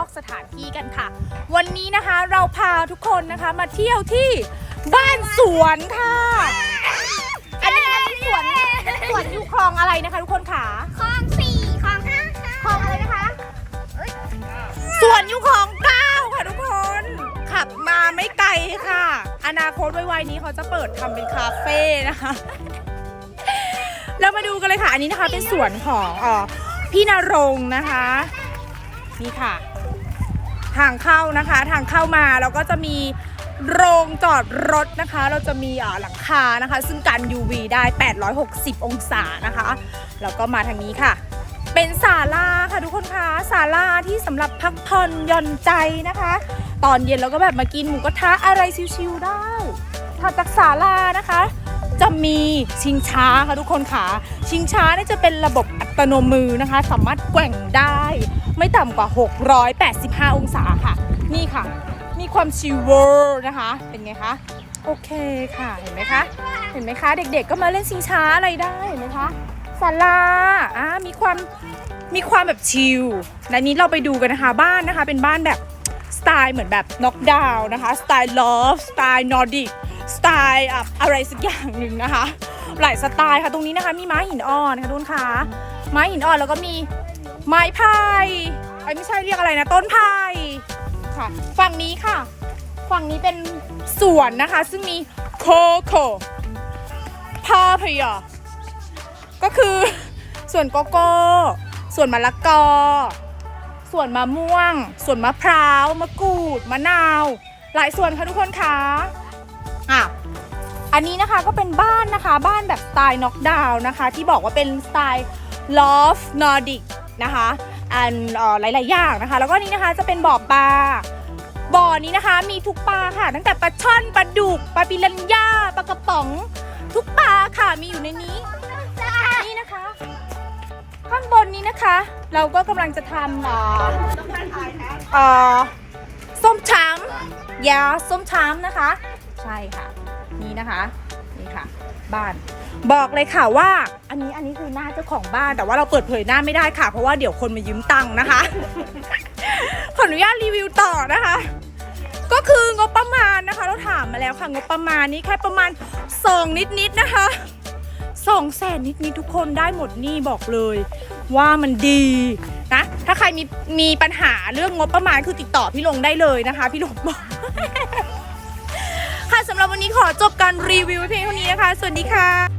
อกสถานที่กันค่ะ วันนี้นะคะเราพาทุกคนนะคะมาเที่ยวที่บ้านสวนค่ะ อันนี้นะคะเป็นสวนสวนอยู่คลองอะไรนะคะ ทุกคนค่ะคลองสี่คลองห้าคลองอะไรนะคะสวนอยู่คลองเก้าค่ะทุกคน ขับมาไม่ไกลค่ะ อนาคตไวๆนี้เขาจะเปิดทำเป็นคาเฟ่นะคะเรามาดูกันเลยค่ะ อันนี้นะคะเป็นสวนของเออพี่นรงค์นะคะ นี่ค่ะ ทางเข้านะคะทางเข้ามาเราก็จะมีโรงจอดรถนะคะ เราจะมีหลังคานะคะ ซึ่งกัน UV ได้ 860 องศานะคะ แล้วก็มาทางนี้ค่ะ เป็นศาลาค่ะทุกคนคะศาลาที่สำหรับพักผ่อนหย่อนใจนะคะ ตอนเย็นเราก็แบบมากินหมูกระทะอะไรชิวๆได้ถัดจากศาลานะคะ จะมีชิงช้าค่ะทุกคนค่ะ ชิงช้าเนี่ยจะเป็นระบบอัตโนมือนะคะ สามารถแกว่งได้ ไม่ต่ำกว่า 685 องศาค่ะ นี่ค่ะ มีความชิลเวอร์นะคะ เป็นไงคะ โอเคค่ะ เห็นไหมคะ เห็นไหมคะ เด็กๆก็มาเล่นชิงช้าอะไรได้ เห็นไหมคะศาลาอ่ามีความมีความแบบชิลและนี้เราไปดูกันนะคะบ้านนะคะ เป็นบ้านแบบสไตล์เหมือนแบบน็อกดาวน์นะคะ สไตล์ลอฟ สไตล์นอร์ดิก สไตล์อะอะไรสักอย่างหนึ่งนะคะ หลายสไตล์ค่ะตรงนี้นะคะ มีไม้หินอ่อนค่ะทุกคนค่ะไม้หินอ่อนแล้วก็มีไม้พายไอ้ไม่ใช่เรียกอะไรนะ ต้นพายค่ะ ฝั่งนี้ค่ะ ฝั่งนี้เป็นสวนนะคะ ซึ่งมีโคโค่พาพยาก็คือส่วนโกโก้ส่วนมะละกอ ส่วนมะม่วง ส่วนมะพร้าว มะกรูด มะนาว หลายส่วนค่ะทุกคนคะ อะอันนี้นะคะก็เป็นบ้านนะคะ บ้านแบบสไตล์น็อกดาวน์นะคะ ที่บอกว่าเป็นสไตล์ลอฟนอร์ดิกนะคะอันอหลายๆอย่างนะคะ แล้วก็นี่นะคะจะเป็นบ่อปลาบ่อนี้นะคะ มีทุกปลาค่ะ ตั้งแต่ปลาช่อนปลาดุกปลาปิรันย่าปลากระป๋อง ทุกปลาค่ะมีอยู่ในนี้นี่นะคะ ข้างบนนี้นะคะ เราก็กำลังจะทำอ่อเอ่อส้มช้ำยาส้มช้ำนะคะ ใช่ค่ะ นี่นะคะนี่ค่ะ บ้าน บอกเลยค่ะว่า อันนี้อันนี้คือหน้าเจ้าของบ้านแต่ว่าเราเปิดเผยหน้าไม่ได้ค่ะ เพราะว่าเดี๋ยวคนมายืมตังค์นะคะ ขออนุญาตรีวิวต่อนะคะ ก็คืองบประมาณนะคะ เราถามมาแล้วค่ะงบประมาณนี้แค่ประมาณสองนิดๆนะคะสองแสนนิดๆทุกคนได้หมดนี่บอกเลย ว่ามันดีนะ ถ้าใครมีมีปัญหาเรื่องงบประมาณคือติดต่อพี่ลงได้เลยนะคะ พี่ลงบอก สำหรับวันนี้ขอจบการรีวิวเพียงเท่านี้นะคะ สวัสดีค่ะ